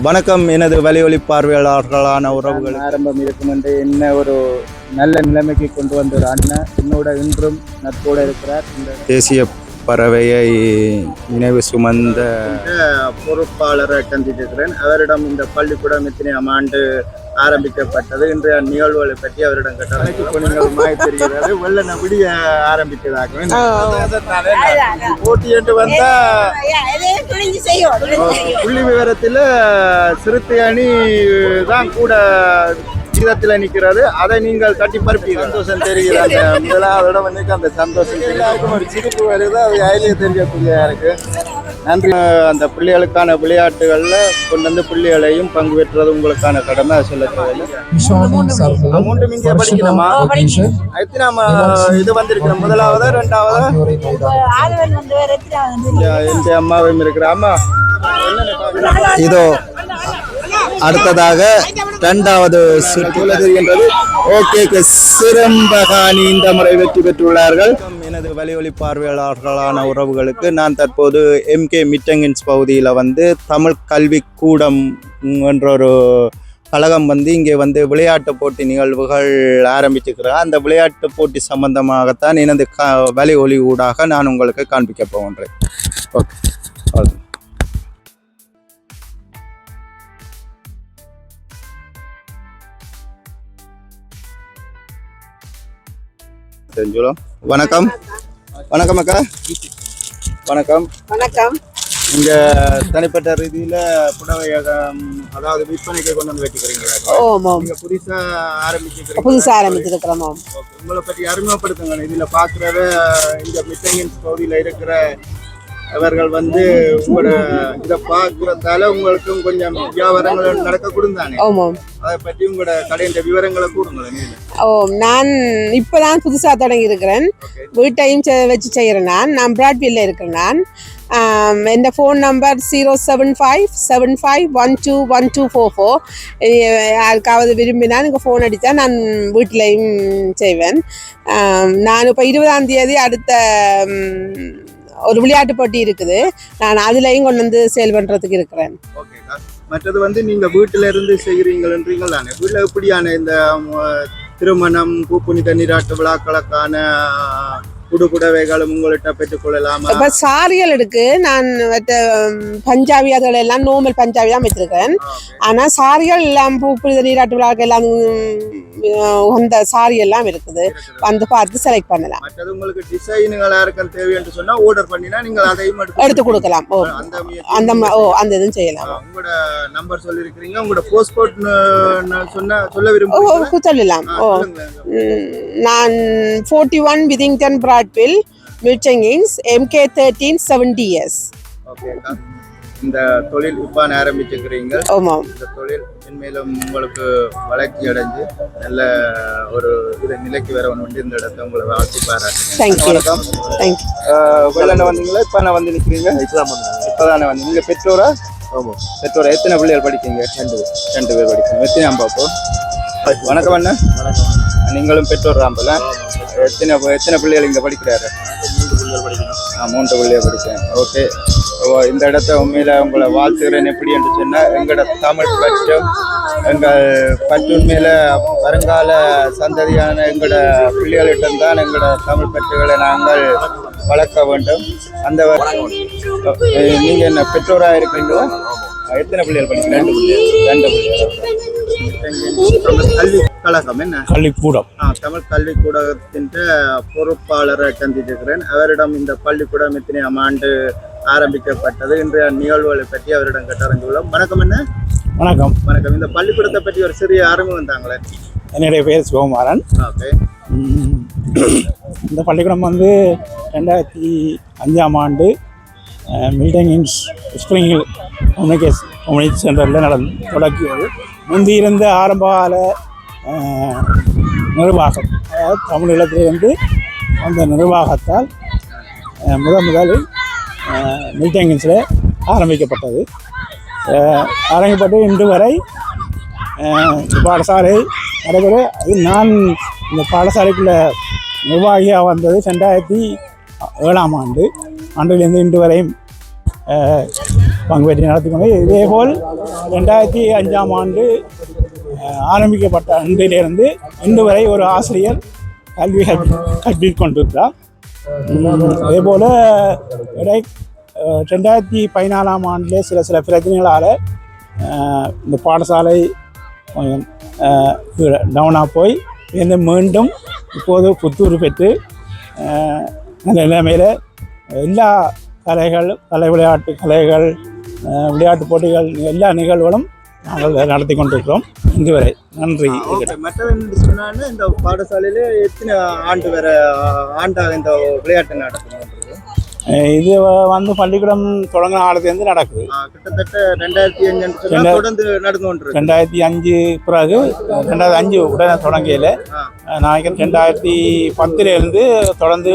வணக்கம் எனது வலியொலி பார்வையாளர்களான உறவுகள். ஆரம்பம் இருக்கும் என்று என்ன ஒரு நல்ல நிலைமைக்கு கொண்டு வந்த ஒரு அண்ணன் என்னோட இன்றும் நட்போட இருக்கிறார். இந்த தேசிய பறவையை நினைவு சுமந்த பொறுப்பாளரை சந்தித்திருக்கிறேன் அவரிடம் இந்த பள்ளிக்கூடம் எத்தனையாம் ஆண்டு ஆரம்பிக்கப்பட்டது. இன்றைய நிகழ்வுகளை பற்றி அவரிடம் மாய தெரிகிறது. வெள்ள விடிய ஆரம்பித்ததாக போட்டி என்று வந்தா புள்ளி விவரத்தில் சிறுத்தை அணி தான் கூட விகிதத்தில் நிற்கிறது. அதை நீங்கள் கட்டி பருப்பி சந்தோஷம் தெரிகிறது. அந்த முதலாவதோட வந்து அந்த சந்தோஷம் தெரியும் ஒரு சிரிப்பு வருது. அது அதிலே தெரியக்கூடியதாக இருக்கு? நன்றி. அந்த பிள்ளைகளுக்கான விளையாட்டுகளில் கொண்டு வந்து பிள்ளைகளையும் பங்கு பெற்றது உங்களுக்கான கடமை. சொல்ல தேவையில்லை. அமௌண்ட் நீங்க படிக்கணுமா? எத்தனாம் இது வந்திருக்கிறோம்? முதலாவதா ரெண்டாவதா என் அம்மாவும் இருக்கிற அம்மா? இதோ அடுத்ததாக இரண்டாவது சுற்றுல தெரிகின்றது ஓகே சிறம்பகாணி இந்த முறை வெற்றி பெற்றுள்ளார்கள். எனது வலியொலி பார்வையாளர்களான உறவுகளுக்கு நான் தற்போது எம்கே மிட்டங்கின்ஸ் பகுதியில் வந்து தமிழ் கல்வி கூடம் என்ற ஒரு கழகம் வந்து இங்கே வந்து விளையாட்டு போட்டி நிகழ்வுகள் ஆரம்பிச்சிருக்கிறேன் அந்த விளையாட்டு போட்டி சம்பந்தமாகத்தான் எனது க வலை ஒளி ஊடாக நான் உங்களுக்கு காண்பிக்க போகின்றேன். ஓகே ஓகே தெரிஞ்சுக்கலாம் வணக்கம். வணக்கம் அக்கா. வணக்கம். வணக்கம். இங்க தனிப்பட்ட ரீதியில புடவையகம் அதாவது விற்பனைக்கு கொண்டு வந்து வச்சுக்கிறீங்களா ஓமோம் புதுசா ஆரம்பிச்சிருக்கீங்க புதுசா ஆரம்பிச்சிருக்கிறோமோ. உங்களை பற்றி அறிமுகப்படுத்துங்க. இதுல பாக்குறத இந்த மிட்டங்கின் பகுதியில இருக்கிற அவர்கள் வந்து உங்களோட இதை பார்க்கறதால உங்களுக்கும் கொஞ்சம் வியாபாரங்கள் நடக்க கொடுந்தானே ஓமோம் அதை பற்றி உங்களோட கடையின் விவரங்களை கூறுங்களேன் ஓ நான் இப்பதான் புதுசா தொடங்கி இருக்கிறேன் ஓகே வீட்டையும் வச்சு செய்கிறேன் நான். நான் பிராட்வில்ல இருக்கிறேன் நான். என் phone number zero seven five seven five one two one two four four யாருக்காவது விரும்பினா எனக்கு ஃபோன் அடித்தா நான் வீட்டிலையும் செய்வேன். நான் இப்போ இருபதாம் தேதி அடுத்த ஒரு விளையாட்டு போட்டி இருக்குது. நான் அதுலேயும் கொண்டு வந்து சேல் பண்ணுறதுக்கு இருக்கிறேன். மற்றது வந்து நீங்க வீட்டுல இருந்து செய்கிறீங்கன்றீங்க தானே வீட்டுல எப்படியான இந்த திருமணம் பூப்புனித நீராட்டு விழாக்களுக்கான குடுகுடவைகளும் உங்கள்கிட்ட பெற்றுக்கொள்ளலாமா? இப்போ சாரிகள் இருக்கு. நான் பஞ்சாபி அதுகள் எல்லாம் நோமல் பஞ்சாபி தான் வச்சிருக்கேன். ஆனா சாரிகள் எல்லாம் பூ புனித நீராட்டு விழாக்கு எல்லாம் உகந்த சாரி எல்லாம் இருக்குது. வந்து பார்த்து செலக்ட் பண்ணலாம். மற்றது உங்களுக்கு டிசைனுகளா இருக்கும் தேவை என்று சொன்னா ஆர்டர் பண்ணினா நீங்கள் அதையும் எடுத்து கொடுக்கலாம். ஓ அந்த ஓ அந்த இதுவும் செய்யலாம். உங்களோட நம்பர் சொல்லிருக்கிறீங்க. உங்களோட போஸ்ட் கோட் சொன்ன சொல்ல ஓ விரும்புறீங்களா சொல்லலாம் ஓ. நான் forty one Withington Bradwell MK thirteen seventy years ஓகேக்கா. இந்த தொழில் இப்ப ஆரம்பிச்சிருக்கிறீங்க ஆமாம் இந்த தொழில் மென்மேலும் உங்களுக்கு வளர்ச்சி அடைஞ்சு நல்ல ஒரு இது நிலைக்கு வர ஒன்று இந்த இடத்த உங்களை வாழ்த்தி வணக்கம். தேங்க்யூ வெளில வந்தீங்களா? இப்போ நான் வந்து நிற்கிறீங்க இப்போதானே வந்து. நீங்கள் பெற்றோரா? ஆமாம் பெற்றோரா? எத்தனை பிள்ளைகள் படிக்கீங்க ரெண்டு பேர். ரெண்டு பேர் படிக்கீங்க எத்தனை பாப்போ வணக்கம் அண்ணா. நீங்களும் பெற்றோர் ராம்பல எத்தனை எத்தனை பிள்ளைகள் இங்கே படிக்கிறாரு? ஆ மூன்று பிள்ளைகள் படிக்கிறேன் ஓகே இந்த இடத்த உண்மையில உங்களை வாழ்த்துகிறேன். எப்படி என்று சொன்னால் எங்களோட தமிழ் பற்றும் எங்கள் பற்று உண்மையில வருங்கால சந்ததியான எங்களோட பிள்ளைகளிடம் தான் எங்களோட தமிழ் பற்றுகளை நாங்கள் வளர்க்க வேண்டும். அந்த வ- அஹ் நீங்க என்ன பெற்றோராக இருக்கீங்களா எத்தனை பிள்ளைகள் படிக்கிறீங்க? ரெண்டு பிள்ளைகள். ரெண்டு பிள்ளைகள். கல்வி கழகம் என்ன? கள்ளிக்கூடம் ஆ, தமிழ் கல்விக்கூடத்தின் பொறுப்பாளரை சந்தித்திருக்கிறேன் அவரிடம் இந்த பள்ளிக்கூடம் எத்தனையாம் ஆண்டு ஆரம்பிக்கப்பட்டது. இன்றைய நிகழ்வுகளை பற்றி அவரிடம் கேட்டறிந்துள்ளோம். வணக்கம் என்ன வணக்கம். வணக்கம். இந்த பள்ளிக்கூடத்தை பற்றி ஒரு சிறிய அறிமுகம் தாங்களே. என்னுடைய பேர் சிவகுமாரன். ஓகே. இந்த பள்ளிக்கூடம் வந்து ரெண்டாயிரத்தி அஞ்சாம் ஆண்டு மில்டங்கின்ஸ் ஸ்ப்ரிங்கில் கம்யூனிகேஷன் கம்யூனிட்டி சென்டரில் நடந்து தொடக்கியது முந்தி இருந்த ஆரம்பகால நிர்வாகம் அதாவது தமிழகத்திலிருந்து அந்த நிர்வாகத்தால் முத முதன் முதலில் மில்டங்கின்ஸில் ஆரம்பிக்கப்பட்டது. ஆரம்பிக்கப்பட்டு இன்று வரை பாடசாலை நடைபெற அது நான் இந்த பாடசாலைக்குள்ள நிர்வாகியாக வந்தது ரெண்டாயிரத்தி ஏழாம் ஆண்டு. ஆண்டிலிருந்து இன்று வரையும் பங்கு பெற்று நடத்தி கொண்டு இதேபோல் ரெண்டாயிரத்தி அஞ்சாம் ஆண்டு ஆரம்பிக்கப்பட்ட அன்றிலிருந்து இன்று வரை ஒரு ஆசிரியர் கல்வி கல்வி கற்பிக் கொண்டிருக்கிறார் அதேபோல் இடை ரெண்டாயிரத்தி பதினாலாம் ஆண்டிலே சில சில பிரச்சனைகளால் இந்த பாடசாலை கொஞ்சம் டவுனாக போய் இருந்து மீண்டும் இப்போது புத்தூர் பெற்று நல்ல நிலைமையில் எல்லா கலைகள் கலை விளையாட்டு கலைகள் விளையாட்டு போட்டிகள் எல்லா நிகழ்வுகளும் நாங்கள் நடத்தி கொண்டிருக்கிறோம். இன்று வரை. நன்றி. மற்றவங்க சொன்னான்னு இந்த பாடசாலையில எத்தனை ஆண்டு வர ஆண்டாக இந்த விளையாட்டு நடக்கும் இது வந்து பள்ளிக்கூடம் தொடங்கின காலத்துலேருந்து நடக்குது. கிட்டத்தட்ட ரெண்டாயிரத்தி அஞ்சு தொடர்ந்து நடந்து கொண்டிருக்கு. ரெண்டாயிரத்தி அஞ்சு பிறகு ரெண்டாயிரத்தி அஞ்சு உடனே தொடங்கியில் நான் ரெண்டாயிரத்தி பத்துலேருந்து தொடர்ந்து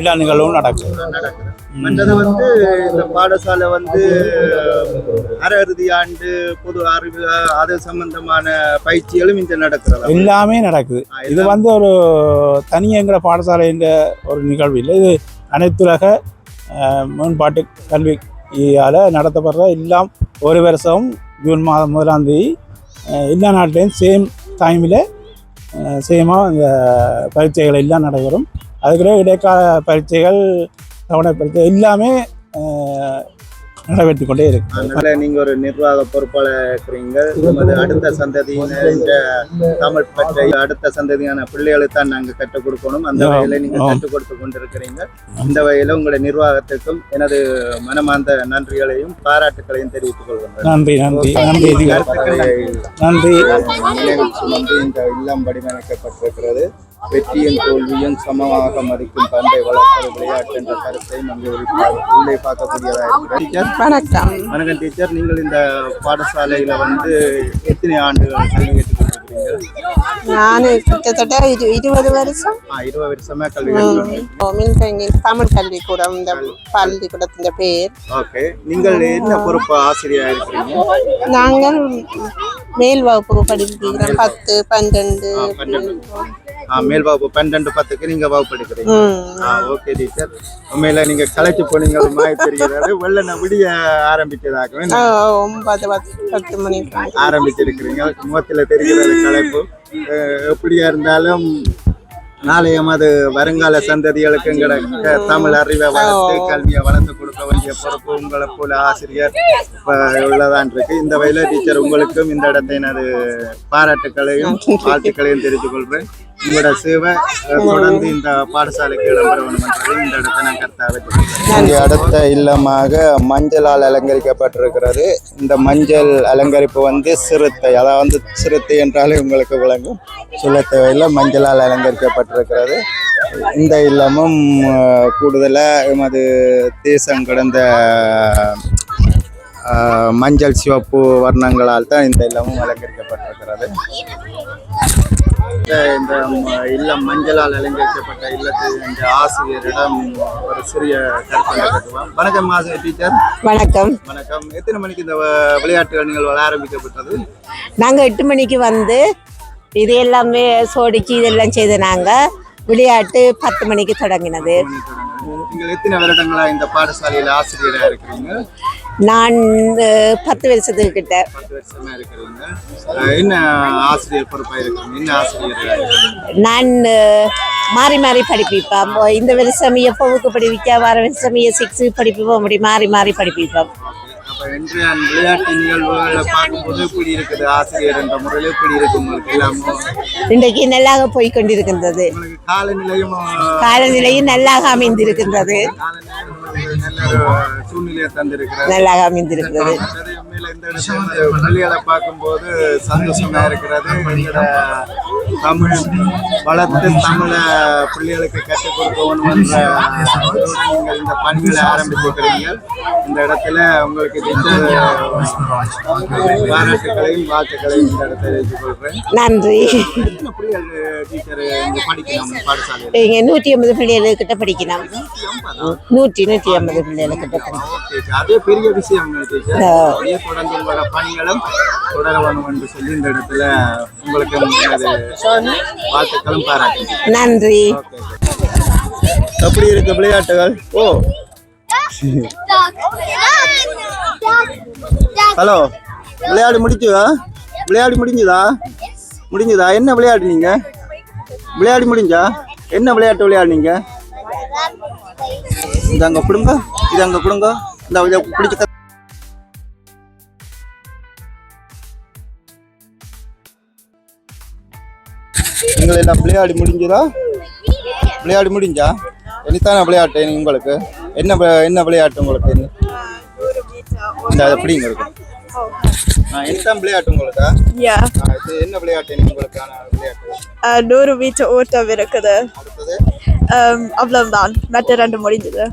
எல்லா நிகழ்வும் நடக்குது. நடக்குது. மற்றது வந்து இந்த பாடசாலை வந்து அரை இறுதி ஆண்டு பொது அறிவு அது சம்பந்தமான பயிற்சிகளும் இங்க நடக்கிறதா. எல்லாமே நடக்குது. இது வந்து ஒரு தனியங்கிற பாடசாலைன்ற ஒரு நிகழ்வு இல்லை. இது அனைத்துலக மேம்பாட்டு கல்வியால் நடத்தப்படுற எல்லாம் ஒரு வருஷம் ஜூன் மாதம் முதலாம் தேதி எல்லா நாட்டிலையும் சேம் டைமில் சேமாக இந்த பரீட்சைகள் எல்லாம் நடைபெறும். அதுக்குள்ள இடைக்கால பரீட்சைகள் பரீட்சை எல்லாமே நடைபெற்று கொண்டே இருக்கு. அதனால நீங்க ஒரு நிர்வாக பொறுப்பாளர் இருக்கிறீங்க நமது அடுத்த சந்ததியினர் இந்த தமிழ் பற்றை அடுத்த சந்ததியான பிள்ளைகளுக்கு தான் நாங்க கற்றுக் கொடுக்கணும். அந்த வகையில நீங்க. கற்றுக் கொடுத்து கொண்டிருக்கிறீங்க. இந்த வகையில உங்களுடைய நிர்வாகத்துக்கும் எனது மனமார்ந்த நன்றிகளையும் பாராட்டுகளையும் தெரிவித்துக் கொள்கின்றேன் நன்றி நன்றி. நன்றி நன்றி. இந்த இல்லம் வடிவமைக்கப்பட்டிருக்கிறது. வெற்றியும் தோல்வியும் சமமாக மதிக்கும் பண்டை வளர்ப்பது விளையாட்டு என்ற கருத்தை நமக்கு உள்ளே பார்க்கக்கூடியதாக இருக்கிறது டீச்சர். வணக்கம். வணக்கம் டீச்சர். நீங்கள் இந்த பாடசாலையில வந்து எத்தனை ஆண்டுகள் கல்வி நான் கிட்டத்தட்ட இரு இருபது வருஷம். ஆ, இருபது வருஷமா கல்வி கற்றுக் மின்தங்கின் தமிழ் கல்விக்கூடம் இந்த பள்ளிக்கூடத்தின் பேர். ஓகே. நீங்கள் என்ன பொறுப்பு ஆசிரியராக இருக்கிறீங்க? நாங்கள் மேல் வகுப்பு படிக்கிறோம். பத்து பன்னெண்டு மேல் வகுப்பு பன்னெண்டு பத்துக்கு நீங்க வகுப்பு எடுக்கிறீங்க. ஓகே டீச்சர் உண்மையில நீங்க கலைச்சு போனீங்க ஒரு மாதிரி தெரிகிறது வெள்ள நான் விடிய ஆரம்பிச்சதாகவே ஆ, ஒன்பது பத்து மணிக்கு. ஆரம்பிச்சிருக்கிறீங்க. முகத்துல தெரிகிறது கலைப்பு எப்படியா இருந்தாலும் நாளைய அது வருங்கால சந்ததிகளுக்கு தமிழ் அறிவை வளர்த்து கல்வியை வளர்த்து கொடுக்க வேண்டிய பொறுப்பு உங்களை போல ஆசிரியர் உள்ளதான் இருக்கு. இந்த வகையில டீச்சர் உங்களுக்கும் இந்த இடத்தை எனது பாராட்டுக்களையும் வாழ்த்துக்களையும் தெரிவித்துக் கொள்றேன் உங்களோட சேவை தொடர்ந்து இந்த பாடசாலைக்கு இடம்பெற வேண்டும் என்பதை இந்த இடத்தை நான் கருத்தாக அடுத்த இல்லமாக மஞ்சளால் அலங்கரிக்கப்பட்டிருக்கிறது. இந்த மஞ்சள் அலங்கரிப்பு வந்து சிறுத்தை அதாவது வந்து சிறுத்தை என்றாலே உங்களுக்கு விளங்கும். சொல்ல தேவையில்லை மஞ்சளால் அலங்கரிக்கப்பட்டிருக்கிறது இந்த இல்லமும் கூடுதலாக எமது தேசம் கடந்த மஞ்சள் சிவப்பு வர்ணங்களால் தான் இந்த இல்லமும் அலங்கரிக்கப்பட்டிருக்கிறது. இந்த இல்லம் மஞ்சளால் அலங்கரிக்கப்பட்ட இல்லத்தில் இந்த ஆசிரியரிடம் ஒரு சிறிய கற்பனை கட்டுவோம் வணக்கம் ஆசிரியர் டீச்சர். வணக்கம். வணக்கம். எத்தனை மணிக்கு இந்த விளையாட்டு நிகழ்வு ஆரம்பிக்கப்பட்டது? நாங்கள் எட்டு மணிக்கு வந்து இது எல்லாமே சோடிக்கு இதெல்லாம் செய்த நாங்கள் விளையாட்டு பத்து மணிக்கு தொடங்கினது. இந்த பாடசாலையில் ஆசிரியரா இருக்கிறீங்க? நான் பத்து வருஷத்துக்கு கிட்ட. என்ன ஆசிரியர் என்ன ஆசிரியர் நான் மாறி மாறி படிப்பிப்பேன். இந்த வருஷம் எப்போவுக்கு படிப்பிக்க வர வருஷம் சிக்ஸ் படிப்பிப்போம் அப்படி மாறி மாறி படிப்பிப்போம் இன்றைய விளையாட்டு நிகழ்வுகளை பார்க்கும்போது எப்படி இருக்குது ஆசிரியர் என்ற முறையில் எப்படி இருக்கு உங்களுக்கு எல்லாமே இன்றைக்கு நல்லாக போய் கொண்டிருக்கின்றது. காலநிலையும் காலநிலையும் நல்லாக அமைந்திருக்கின்றது. சூழ்நிலையை தந்திருக்கிறது நல்லாக அமைந்திருக்கிறது. பிள்ளைகளை பார்க்கும்போது சந்தோஷமா இருக்கிறது. தமிழ் வளர்த்து தமிழை பிள்ளைகளுக்கு கற்றுக் அதோடு நீங்கள் இந்த பணிகளை ஆரம்பித்திருக்கிறீங்க இந்த இடத்துல உங்களுக்கு பாராட்டுகளையும் வாழ்த்துக்களையும் இந்த இடத்துல தெரிவித்துக் கொள்கிறேன் நன்றி பிள்ளைகள் டீச்சர் இங்க இங்கே நூற்றி ஐம்பது பிள்ளைகளுக்கிட்ட படிக்கணும். நூற்றி நூற்றி ஐம்பது பிள்ளைகளுக்கிட்ட படிக்கணும் ஓகே அதே பெரிய விஷயம் தொடர்ந்து பணிகளும் தொடர வேணும் என்று சொல்லி இந்த இடத்துல உங்களுக்கு வாழ்த்துக்களும் பாராட்டு நன்றி. எப்படி இருக்கு விளையாட்டுகள்? ஓ. ஹலோ விளையாடி முடிஞ்சுதா? விளையாடி முடிஞ்சுதா? முடிஞ்சுதா? என்ன விளையாடுனீங்க? விளையாடி முடிஞ்சா? என்ன விளையாட்டு விளையாடுனீங்க? இது அங்க கொடுங்க இது அங்க கொடுங்க. இந்த இதை பிடிச்ச நீங்கள் எல்லாம் விளையாடி முடிஞ்சதா? விளையாடி முடிஞ்சா? இனித்தான விளையாட்டு உங்களுக்கு? என்ன என்ன விளையாட்டு உங்களுக்கு? இந்த அதை பிடிங்க இருக்கு. ஆ இனித்தான் விளையாட்டு உங்களுக்கா? Yeah. ஆ, இது என்ன விளையாட்டு உங்களுக்கான விளையாட்டு? நூறு மீட்டர் ஓட்டம் இருக்குது. அவ்வளவுதான். மற்ற ரெண்டு முடிஞ்சது.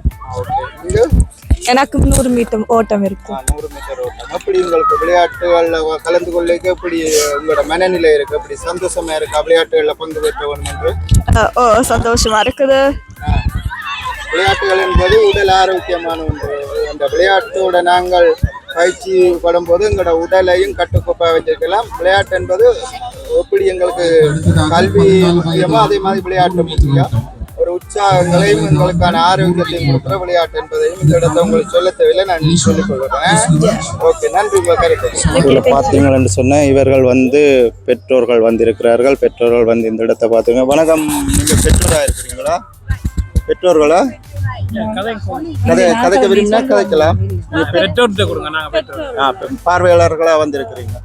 எனக்கு நூறு மீட்டர் ஓட்டம் இருக்கு. நூறு மீட்டர் ஓட்டம். எப்படி உங்களுக்கு விளையாட்டுகள்ல கலந்து கொள்ளைக்கு எப்படி உங்களோட மனநிலை இருக்கு? அப்படி சந்தோஷமா இருக்கா? விளையாட்டுகள்ல பங்கு பெற்ற என்று? Uh, ஓ சந்தோஷமா இருக்குது. விளையாட்டுகள் என்பது உடல் ஆரோக்கியமான ஒன்று. அந்த விளையாட்டோட நாங்கள் பயிற்சி படும்போது எங்களோட உடலையும் கட்டுக்கோப்பாக வச்சிருக்கலாம். விளையாட்டு என்பது எப்படி எங்களுக்கு கல்வி முக்கியமோ அதே மாதிரி விளையாட்டு முக்கியம். ஒரு உற்சாகங்களையும் எங்களுக்கான ஆரோக்கியத்தையும் கொடுக்குற விளையாட்டு என்பதையும் இந்த இடத்த உங்களுக்கு சொல்ல தேவையில்லை நான் சொல்லிக் கொள்கிறேன். ஓகே நன்றி உங்கள் கருத்து. இதில் பார்த்தீங்கன்னு சொன்னால் இவர்கள் வந்து பெற்றோர்கள் வந்திருக்கிறார்கள். பெற்றோர்கள் வந்து இந்த இடத்த பார்த்துங்க. வணக்கம். நீங்கள் பெற்றோராக இருக்கிறீங்களா? பெற்றோர்களா? கதை கதைக்க விரும்பினா கதைக்கலாம். பெற்றோர்கிட்ட கொடுங்க நாங்கள் பெற்றோர். ஆ, பெ- பார்வையாளர்களா வந்திருக்கிறீங்க.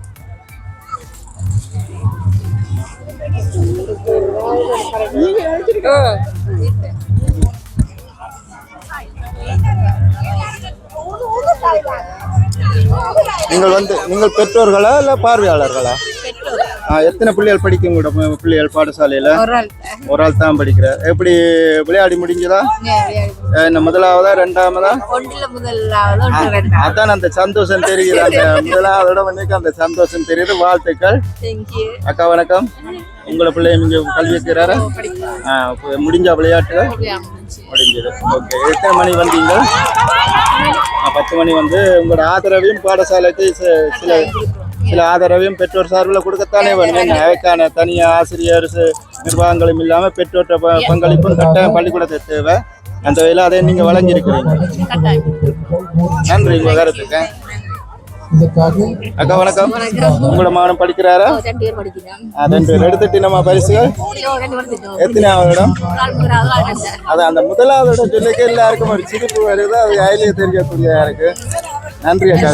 நீங்கள் வந்து நீங்கள் பெற்றோர்களா இல்ல பார்வையாளர்களா? எத்தனை பிள்ளைகள் படிக்கும் கூட பிள்ளைகள் பாடசாலையில? ஒரு ஆள் தான் படிக்கிற. எப்படி விளையாடி முடிஞ்சதா? என்ன முதலாவதா ரெண்டாவதா. அதான் அந்த சந்தோஷம் தெரியுது. அந்த முதலாவதோட வந்து அந்த சந்தோஷம் தெரியுது. வாழ்த்துக்கள். அக்கா வணக்கம். உங்களை பிள்ளை இங்க கல்வி வைக்கிறாரா முடிஞ்ச விளையாட்டுகள்? முடிஞ்சது. ஓகே. எத்தனை மணி வந்தீங்க? பத்து மணி வந்து உங்களோட ஆதரவையும் பாடசாலைக்கு சில சில ஆதரவையும் பெற்றோர் சார்பில் கொடுக்கத்தானே வேணும். என்ன அதுக்கான தனி ஆசிரியர் நிர்வாகங்களும் இல்லாமல் பெற்றோர்கிட்ட ப- பங்களிப்பும் கட்டாயம் பள்ளிக்கூடத்தை தேவை. அந்த வகையில் அதை நீங்கள் வழங்கியிருக்கிறீங்க. நன்றி உங்கள் கருத்துக்கு. அக்கா வணக்கம். உங்களோட மகனம் படிக்கிறாரா? ரெண்டு பேர் எடுத்துட்டு நம்ம பரிசுகள்? ஆள் ரெண்டு. அது அந்த முதலாவது இடம் சொல்லிக்க எல்லாருக்கும் ஒரு சிரிப்பு வருது. அது கையிலேயே தெரியக்கூடியதா இருக்கு. நன்றி அக்கா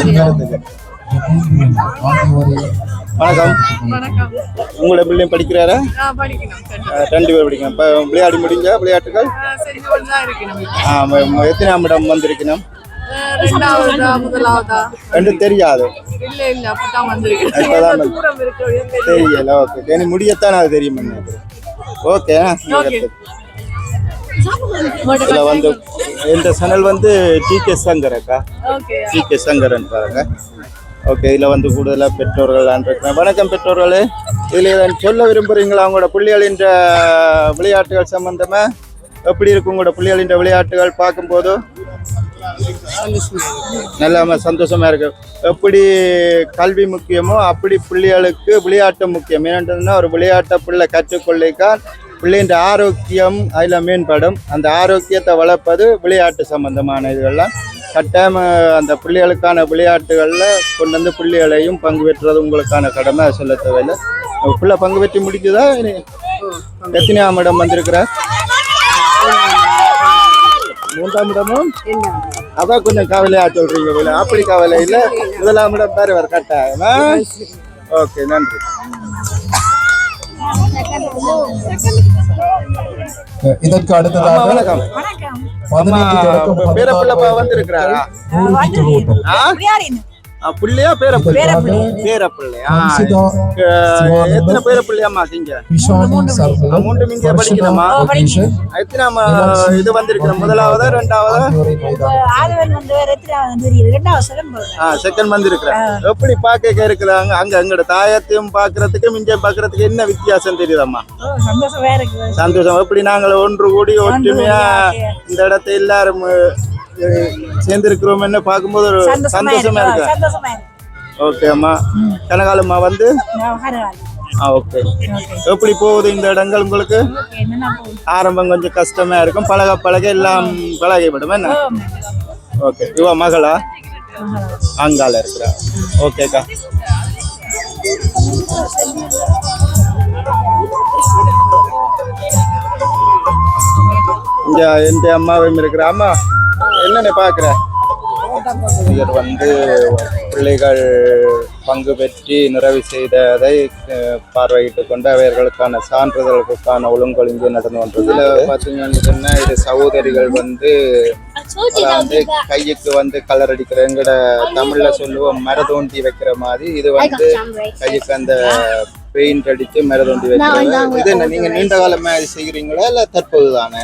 வணக்கம். வணக்கம். உங்களோட பிள்ளையும் படிக்கிறாரா? ரெண்டு பேர் படிக்கணும். இப்போ விளையாடி முடிஞ்சா விளையாட்டுகள் செஞ்சு கொண்டு தான் இருக்கணும். ஆ, ம- ம- எத்தனாம் இடம் வந்திருக்கணும்? ரெண்டாவதா முதலாவதா? தெரியாது. இல்ல இல்ல அப்பதான் தெரியல ஓகே எனக்கு முடியத்தான் அது தெரியும் ஓகே இதுல வந்து இந்த சேனல் வந்து டி கே சங்கர் அக்கா. ஓகே டி கே சங்கரன் பாருங்க ஓகே இதில் வந்து கூடுதலாக பெற்றோர்கள் இருக்கிறேன். வணக்கம் பெற்றோர்களே. இதில் ஏதாவது சொல்ல விரும்புகிறீங்களா உங்களோட பிள்ளைகளின் விளையாட்டுகள் சம்பந்தமா? எப்படி இருக்கு உங்களோட பிள்ளைகளின் விளையாட்டுகள் பார்க்கும்போது? நல்லா சந்தோஷமா இருக்கு. எப்படி கல்வி முக்கியமோ அப்படி பிள்ளைகளுக்கு விளையாட்டு முக்கியம். ஏனென்றதுன்னா ஒரு விளையாட்டை பிள்ளை கற்றுக்கொள்ளிக்கான் பிள்ளைன்ற ஆரோக்கியம் அதில் மேம்படும். அந்த ஆரோக்கியத்தை வளர்ப்பது விளையாட்டு சம்பந்தமான இதுகள்லாம். கட்டாயம் அந்த பிள்ளைகளுக்கான விளையாட்டுகளில் கொண்டு வந்து பிள்ளைகளையும் பங்கு பெற்றுறது உங்களுக்கான கடமை சொல்ல தேவையில்லை. பிள்ளை பங்கு பெற்று முடிக்குதா இனி எத்தனையாம் இடம் வந்திருக்கிறார்? மூன்றாம் இடமும் அதான் கொஞ்சம் கவலையா சொல்றீங்க போல. அப்படி கவலை இல்ல. முதலாம் இடம் பேர் வர கட்டாயமா. ஓகே நன்றி. இதற்கு அடுத்ததாக வணக்கம். பிள்ளைப்பா வந்திருக்கிறாரா? பிள்ளையா பேர பிள்ளை பேர பிள்ளை ஆ, ஹன்சிதா அஹ், எத்தனை பேர பிள்ளையாம்மா நீங்க மூன்று இங்கே படிக்கணுமா எத்தனாம் இது வந்திருக்கிறோம் முதலாவதா ரெண்டாவதா? செகண்ட் வந்திருக்கிறேன் எப்படி பார்க்க இருக்கிறாங்க அங்க எங்களோட தாயத்தையும் பார்க்கறதுக்கும் இங்கே பார்க்கறதுக்கு என்ன வித்தியாசம் தெரியுதம்மா? சந்தோஷம் எப்படி நாங்கள் ஒன்று கூடி ஒற்றுமையா இந்த இடத்தை எல்லாரும் அஹ், சேர்ந்திருக்கிறோம் என்ன பார்க்கும்போது ஒரு சந்தோஷமா இருக்கு. ஓகே அம்மா. கனகாலம்மா வந்து? ஆ ஓகே. எப்படி போகுது இந்த இடங்கள் உங்களுக்கு? ஆரம்பம் கொஞ்சம் கஷ்டமா இருக்கும். பழக பழக எல்லாம் பழகிவிடும். என்ன? ஓகே. இவ மகளா? அங்கால இருக்கிறா. ஓகேக்கா இங்க எந்த அம்மாவும் இருக்கிற? அம்மா. என்னென்ன பாக்குற இவர் வந்து பிள்ளைகள் பங்கு பெற்றி நிறைவு செய்ததை அஹ், பார்வையிட்டுக் கொண்டு அவர்களுக்கான சான்றிதழ்களுக்கான ஒழுங்கல் இங்கே நடந்து வந்தது இதுல பாத்தீங்கன்னு சொன்னா இது சகோதரிகள் வந்து வந்து கையுக்கு வந்து கலர் அடிக்கிற எங்கட தமிழ்ல சொல்லுவோம் மரதோண்டி வைக்கிற மாதிரி. இது வந்து கையுக்கு அந்த பெயிண்ட் அடிச்சு மரதோண்டி வைக்கிறது இது என்ன நீங்க நீண்ட காலமா இது செய்கிறீங்களா இல்ல தற்போது தானே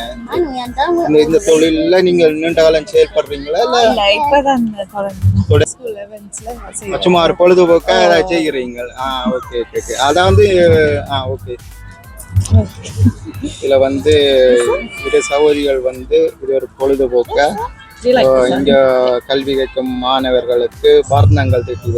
இந்த இந்த தொழில்ல நீங்க நீண்ட காலம் செயல்படுறீங்களா இல்ல இப்பதான் சும்மா ஒரு பொழுதுபோக்கா செய்கிறீங்க? ஆ ஓகே ஓகே வந்து ஆ ஓகே. இதுல வந்து இரு சகோதரிகள் வந்து இது ஒரு பொழுதுபோக்கா? இங்க கல்வி கற்கும் மாணவர்களுக்கு வர்ணங்கள் திட்டி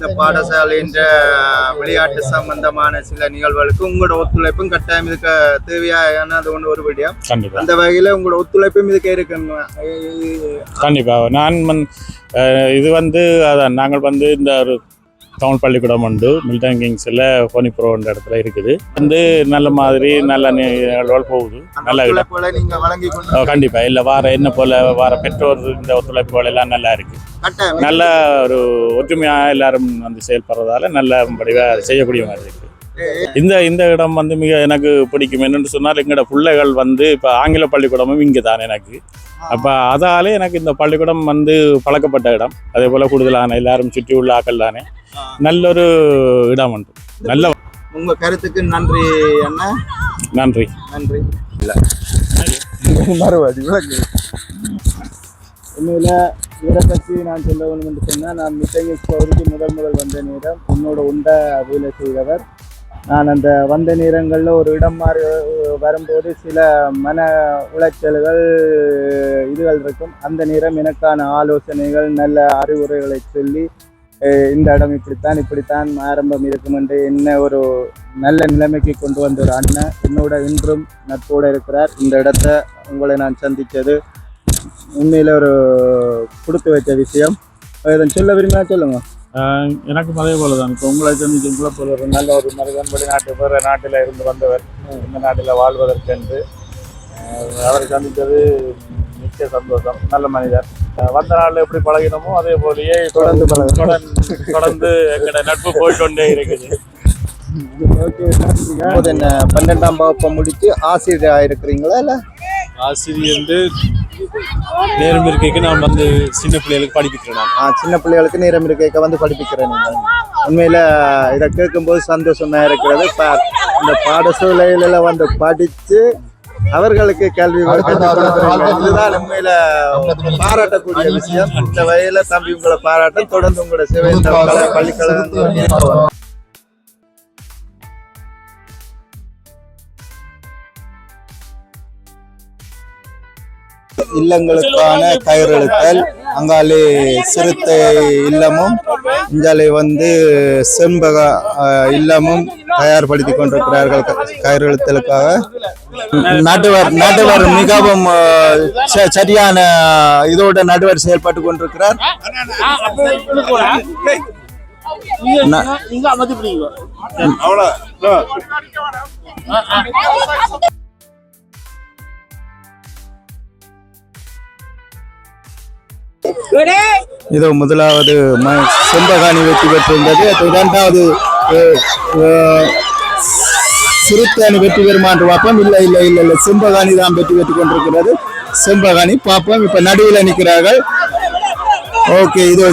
இந்த பாடசாலையின் விளையாட்டு சம்பந்தமான சில நிகழ்வுகளுக்கு உங்களோட ஒத்துழைப்பும் கட்டாயம் இதுக்கு தேவையான அது ஒன்று ஒரு கண்டிப்பா. அந்த வகையில உங்களோட ஒத்துழைப்பும் இதுக்கு இருக்குங்க கண்டிப்பாக நான் இது வந்து அதான் நாங்கள் வந்து இந்த ஒரு தமிழ் பள்ளிக்கூடம் உண்டு மில்டன் கிங்ஸில் கோனிப்புரோன்ற இடத்துல இருக்குது. வந்து நல்ல மாதிரி நல்ல நிகழ்வுகள் போகுது. நல்ல இடம் கண்டிப்பாக இல்லை வார என்ன போல வார பெற்றோர் இந்த ஒத்துழைப்புகள் எல்லாம் நல்லா இருக்குது கட்டாயம். நல்ல ஒரு ஒற்றுமையாக எல்லாரும் வந்து செயல்படுறதால நல்ல படிவாக செய்யக்கூடிய மாதிரி இருக்குது இந்த இந்த இடம் வந்து மிக எனக்கு பிடிக்கும். என்னென்னு சொன்னால் எங்களோட பிள்ளைகள் வந்து இப்போ ஆங்கில பள்ளிக்கூடமும் இங்கே தான் எனக்கு. அப்போ அதாலே எனக்கு இந்த பள்ளிக்கூடம் வந்து பழக்கப்பட்ட இடம். அதே போல் கூடுதலான எல்லாரும் சுற்றி உள்ள ஆக்கள் தானே நல்ல ஒரு இடம் உண்டு. நல்ல உங்க கருத்துக்கு நன்றி அண்ணா. நன்றி. நன்றி. இல்ல. மறுபடி விளக்கு. உண்மையில இவரை பற்றி நான் சொல்ல வேண்டும் என்று சொன்னால் நான் மிட்டங்கி பகுதிக்கு முதல் முதல் வந்த நேரம் உன்னோட உண்ட வேலை செய்தவர் நான் அந்த வந்த நேரங்களில் ஒரு இடம் மாறி வரும்போது சில மன உளைச்சல்கள் இதுகள் இருக்கும். அந்த நேரம் எனக்கான ஆலோசனைகள் நல்ல அறிவுரைகளை சொல்லி இந்த இடம் இப்படித்தான் இப்படித்தான் ஆரம்பம் இருக்கும் என்று என்ன ஒரு நல்ல நிலைமைக்கு கொண்டு வந்த ஒரு அண்ணன் என்னோட இன்றும் நட்போடு இருக்கிறார். இந்த இடத்த உங்களை நான் சந்தித்தது உண்மையில் ஒரு கொடுத்து வைத்த விஷயம். இதை சொல்ல விரும்பினா சொல்லுங்கள் எனக்கும் அதே போல தான் இப்போ உங்களை சந்திக்கும் போல போல ஒரு நல்ல ஒரு மனிதன் வெளிநாட்டு வேறு நாட்டில் இருந்து வந்தவர் இந்த நாட்டில் வாழ்வதற்கென்று அவரை சந்தித்தது மிக்க சந்தோஷம். நல்ல மனிதர். வந்த நாளில் எப்படி பழகினோமோ அதே போலயே தொடர்ந்து பழகு. தொடர்ந்து தொடர்ந்து எங்களோட நட்பு போய்க்கொண்டே இருக்குது. என்ன பன்னெண்டாம் வகுப்பை முடிச்சு ஆசிரியராக இருக்கிறீங்களா இல்லை? ஆசிரியர் வந்து நேரம் இருக்கைக்கு நான் வந்து சின்ன பிள்ளைகளுக்கு படிப்பிக்கிறேன் நான். ஆ, சின்ன பிள்ளைகளுக்கு நேரம் இருக்க வந்து படிப்பிக்கிறேன் நீங்கள் உண்மையில இதை கேட்கும்போது சந்தோஷமா இருக்கிறது. பா- இந்த பாடசூழலில் வந்து படித்து அவர்களுக்கு கல்வி இதுதான் உண்மையில பாராட்டக்கூடிய விஷயம். இந்த வகையில தம்பி உங்களை பாராட்டும். தொடர்ந்து உங்களோட சேவை பள்ளிக்கழகம் இல்லங்களுக்கான கயிறெழுத்தல் அங்காலே சிறுத்தை இல்லமும் இங்காலே வந்து செண்பக இல்லமும் தயார்படுத்தி கொண்டிருக்கிறார்கள் க- கயிறெழுத்தலுக்காக நடுவர் நடுவர் மிகவும் ச- சரியான இதோட நடுவர் செயல்பட்டு கொண்டிருக்கிறார் அவ்வளோ இது முதலாவது செம்பகாணி வெற்றி பெற்றிருந்தது. இரண்டாவது சிறுத்தாணி சிறுத்தை அணி வெற்றி பெறுமா என்று பார்ப்போம். இல்லை இல்லை இல்லை இல்லை. செம்பகாணி தான் வெற்றி பெற்றுக் கொண்டிருக்கிறது. செம்பகாணி பார்ப்போம். இப்ப நடுவில் நிற்கிறார்கள். ஓகே இது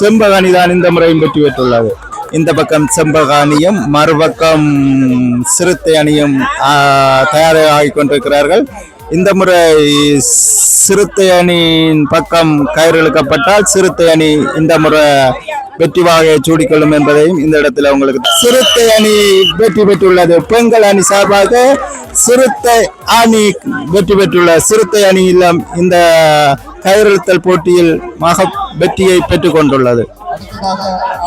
செம்பகாணி தான் இந்த முறையும் வெற்றி பெற்றுள்ளது. இந்த பக்கம் செம்பகாணியும் மறுபக்கம் சிறுத்தை அணியும் தயாராகி கொண்டிருக்கிறார்கள். இந்த முறை சிறுத்தை அணியின் பக்கம் கயிறு இழுக்கப்பட்டால் சிறுத்தை அணி இந்த முறை வெற்றி வாகையை சூடிக்கொள்ளும் என்பதையும் இந்த இடத்துல உங்களுக்கு சிறுத்தை அணி வெற்றி பெற்றுள்ளது. பெண்கள் அணி சார்பாக சிறுத்தை அணி வெற்றி பெற்றுள்ள சிறுத்தை அணி இல்லம் இந்த கயிறுத்தல் போட்டியில் மக வெற்றியை பெற்றுக் கொண்டுள்ளது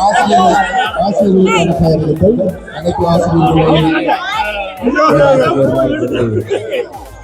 ஆசிரியர்களுக்கான அனைத்து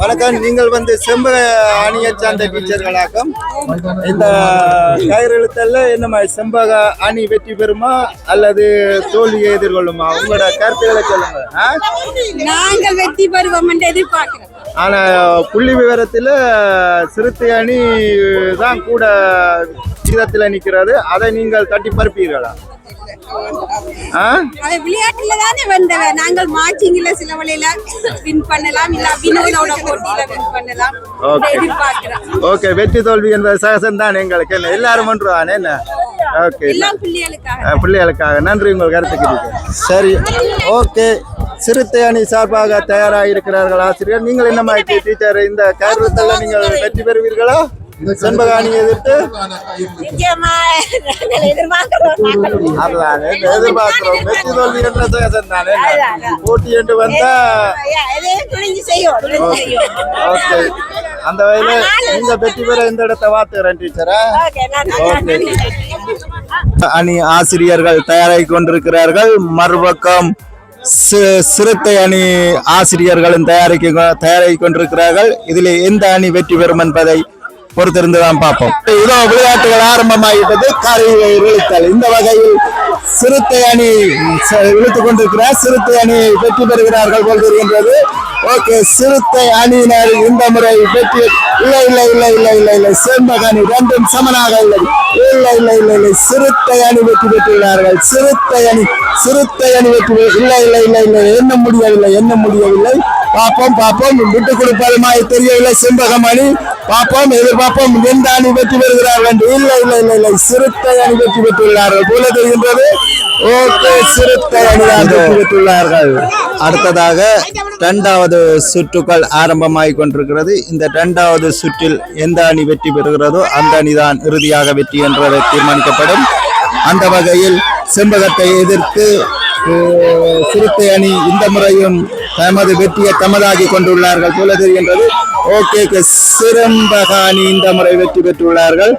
வணக்கம். நீங்கள் வந்து செம்ப அணியை சார்ந்த டீச்சர்களாக்கம் இந்த கயிறு இழுத்தல்ல என்ன மாதிரி செம்பக அணி வெற்றி பெறுமா அல்லது தோல்வியை எதிர்கொள்ளுமா? உங்களோட கருத்துக்களை சொல்லுங்க? நாங்கள் வெற்றி பெறுவோம் என்று எதிர்பார்க்கிறோம். ஆனா புள்ளி விவரத்துல சிறுத்தை அணி தான் கூட விகிதத்தில் நிற்கிறது அதை நீங்கள் தட்டி பருப்பீர்களா விளையாட்டுல தானே வந்தவன். நாங்கள் மார்ச்சிங்ல சில வழியில வின் பண்ணலாம். இல்ல வினோதோட போட்டியில வின் பண்ணலாம். Okay. எதிர்பார்க்கிறோம். ஓகே வெற்றி தோல்வி என்பது சகசம் தான் எங்களுக்கு. என்ன எல்லாரும் ஒன்றுவானே என்ன? ஓகே பிள்ளைகளுக்காக. நன்றி உங்கள் கருத்துக்கு சரி. ஓகே சிறுத்தை அணி சார்பாக தயாராக இருக்கிறார்கள் ஆசிரியர். நீங்கள் என்ன மாதிரி டீச்சர் இந்த கருத்தில் நீங்கள் வெற்றி பெறுவீர்களா? செண்பக அணி எதிர்த்து? நிச்சயமா நாங்கள் எதிர்பார்க்கிறோம் அதுதான் எதிர்பார்க்கிறோம். வெற்றி தோல்வி சகசம் தானே போட்டி என்று வந்தா? துணிஞ்சு செய்யும் ஓகே. அந்த வகையில நீங்க வெற்றி பெற இந்த இடத்தை வாத்துக்கிறேன் டீச்சரா அணி ஆசிரியர்கள் தயாராகி கொண்டிருக்கிறார்கள். மறுபக்கம் சிறுத்தை அணி ஆசிரியர்களும் தயாரிக்க தயாராகி கொண்டிருக்கிறார்கள். இதில் எந்த அணி வெற்றி பெறும் என்பதை பொறுத்திருந்து தான் பார்ப்போம். இதோ விளையாட்டுகள் ஆரம்பமாகிட்டது கரை இழுத்தல் இந்த வகையில் சிறுத்தை அணி ச- இழுத்துக் கொண்டிருக்கிறார் சிறுத்தை அணி வெற்றி பெறுகிறார்கள் போல் தெரிகின்றது. ஓகே சிறுத்தை அணியினர் இந்த முறை வெற்றி இல்லை இல்லை இல்லை இல்லை இல்லை இல்லை செம்பக அணி ரெண்டும் சமனாக இல்லை இல்லை இல்லை இல்லை இல்லை சிறுத்தை அணி வெற்றி பெற்றுள்ளார்கள் சிறுத்தை அணி சிறுத்தை அணி வெற்றி இல்லை இல்லை இல்லை இல்லை என்ன முடியவில்லை என்ன முடியவில்லை பார்ப்போம் பார்ப்போம் விட்டு கொடுப்பதுமாய் தெரியவில்லை செம்பகம் அணி பார்ப்போம் எதிர்பார்ப்போம் எந்த அணி வெற்றி பெறுகிறார்கள் என்று இல்லை இல்லை இல்லை இல்லை சிறுத்தை அணி வெற்றி பெற்றுள்ளார்கள் போல தெரிகின்றது ஓகே சிறுத்தை அணிதான் வெற்றி பெற்றுள்ளார்கள் அடுத்ததாக இரண்டாவது சுற்றுக்கள் ஆரம்பமாகிக் கொண்டிருக்கிறது இந்த இரண்டாவது சுற்றில் எந்த அணி வெற்றி பெறுகிறதோ அந்த அணிதான் இறுதியாக வெற்றி என்றதை தீர்மானிக்கப்படும். அந்த வகையில் செம்பகத்தை எதிர்த்து சிறுத்தை அணி இந்த முறையும் தமது வெற்றியை தமதாகி கொண்டுள்ளார்கள் போல தெரிகின்றது. ஓகே சிறம்பக அணி இந்த முறை வெற்றி பெற்றுள்ளார்கள்.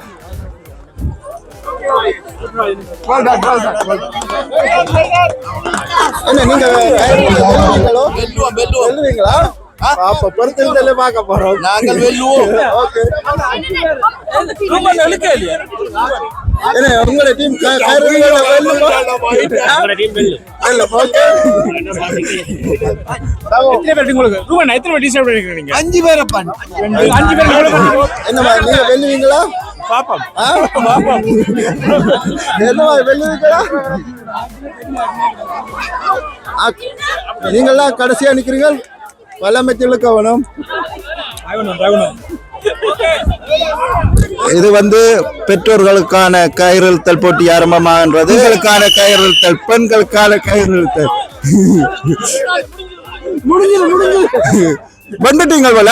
என்ன நீங்க வெல்லுவீங்களோ? வெல்லுவீங்களா அப்ப பொறுத்திருந்தே பார்க்க போறோம் நாங்கள் வெல்லுவோம் ஓகே என்ன உங்களோட டீம் அஞ்சு பேரை அஞ்சு பேர் என்ன மாதிரி நீங்க வெல்லுவீங்களா பாப்போம் ஆ? என்ன மாதிரி வெல்லுவீங்களா ஆ, நீங்கெல்லாம் கடைசியா நிக்கிறீங்க வல்லமைக்கு கவனம் இது வந்து பெற்றோர்களுக்கான கயிறுத்தல் போட்டி ஆரம்பமாகின்றது பெண்களுக்கான கயிறுத்தல் பெண்களுக்கான கயிறுத்தல் வந்துட்டீங்க போல?